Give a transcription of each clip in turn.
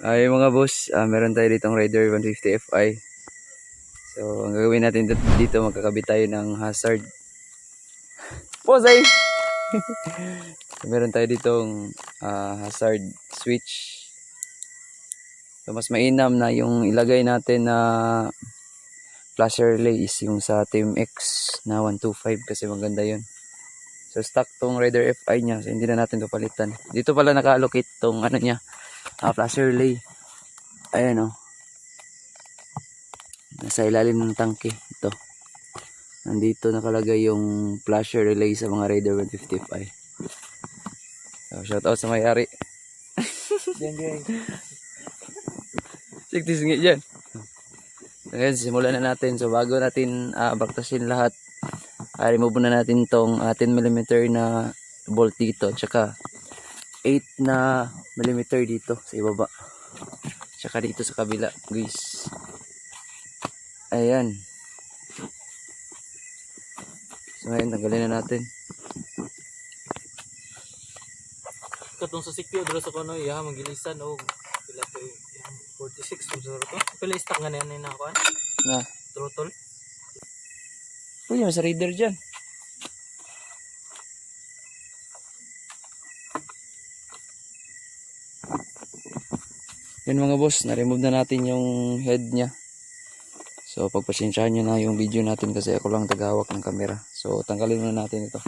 Ay mga boss, ah, meron tayo ditong Raider 150 Fi. So, ang gagawin natin dito, dito magkakabit tayo ng hazard. Boss ay! so, meron tayo ditong ah, hazard switch. So, mas mainam na yung ilagay natin na flasher relay is yung sa Team X na 125 kasi maganda yun. So, stock tong Raider FI niya. So, hindi na natin ito palitan. Dito pala naka-allocate tong ano niya, ah, flasher relay. Ayan o. Nasa ilalim ng tangke. Ito. Nandito nakalagay yung flasher relay sa mga Raider 150 Fi. So, shout out sa may-ari. Diyan, diyan. Siktis nga dyan. Ngayon, simulan na natin. So, bago natin uh, baktasin lahat, uh, remove na natin tong uh, 10mm na bolt dito. Tsaka 8 na millimeter dito sa ibaba. Tsaka dito sa kabila, guys. Ayan. So, ngayon, tanggalin na natin. Katong sa sikyo, dala sa kono, iya, magilisan, o, pila to, iya, 46, kung sa to. Pila istak nga na yan na ako, Na, throttle. pwede mo sa reader dyan. Yun mga boss, na-remove na natin yung head niya. So, pagpasensyahan nyo na yung video natin kasi ako lang tagahawak ng camera. So, tanggalin muna natin ito.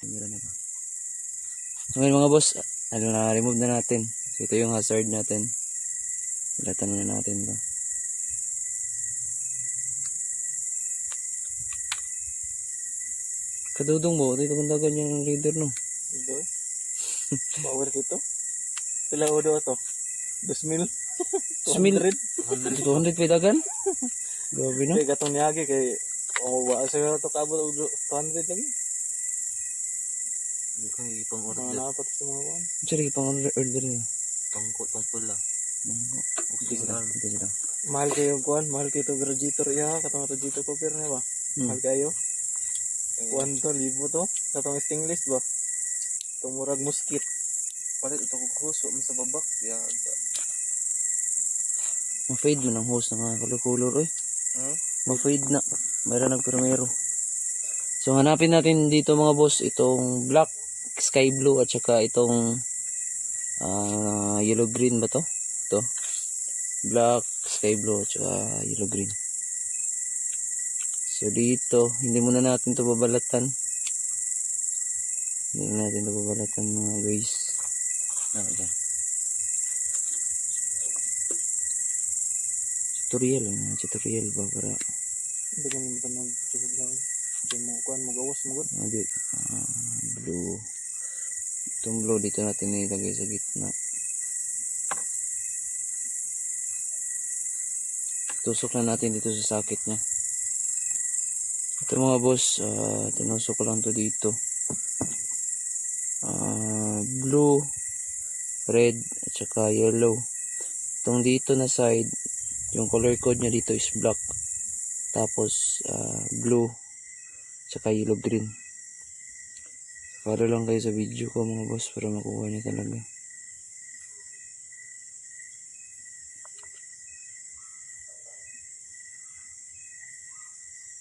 Camera na? So, ngayon mga boss, ano na, remove na natin. So, ito yung hazard natin. Ilatan muna natin ito. Kadudong mo, ito kung dagan yung reader no. Power kito. Pila o do to? 2,000? 2,000? 200 pa dagan? Grabe no? Kaya katong niyagi, kay, o, wa sa to kabot, og 200 lagi. Hindi ko ipang Mga order. napat sa mga kuhan. Sorry, pang order, order niyo. Tungko, tungkol lang. Ito sila, ito sila. Mahal kayo kuhan, mahal kayo to graduator iya, katong graduator ko pero ba? Hmm. Mahal kayo. Kuhan to, libo to. Katong stainless ba? Tumurag muskit. Palit ito ko kuso mo sa babak. Yaga. Ma-fade mo ng hose na nga color-color oy. Hmm? Ma-fade na. Mayroon nagprimero. So hanapin natin dito mga boss itong black, sky blue at saka itong ah, yellow green ba to? Ito. Black, sky blue at saka yellow green. So dito, hindi muna natin to babalatan. Hindi na natin to babalatan mga guys. Ano dyan? Tutorial lang, mga tutorial ba para Hindi ka naman tanong susod lang. Hindi mo kuhan, magawas mo gud. Ah, di, ah, blue. Itong blue dito natin nilagay sa gitna. Tusok na natin dito sa sakit niya. Ito mga boss, ah, tinusok ko lang to dito. Ah, blue, red, at saka yellow. Itong dito na side, yung color code niya dito is black. Tapos, ah, blue, tsaka yellow green. Para lang kayo sa video ko mga boss para makuha niyo talaga.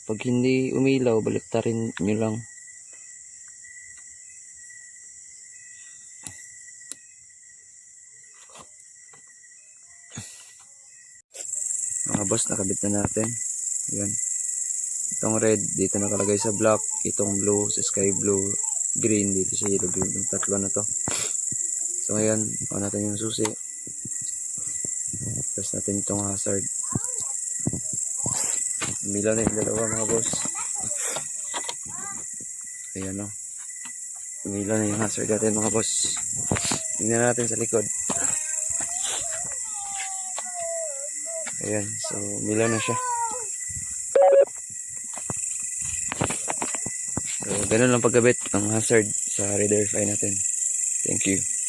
Pag hindi umilaw, baliktarin nyo lang. Mga boss, nakabit na natin. Ayan. Itong red dito nakalagay sa black, itong blue sa sky blue, green dito sa yellow green, yung tatlo na to. So ngayon, on natin yung susi. Press natin itong hazard. Mila na yung dalawa mga boss. Ayan o. Mila na yung hazard natin mga boss. Tingnan natin sa likod. Ayan, so mila na siya. So, ganun lang pagkabit ng hazard sa Raider Fi natin. Thank you.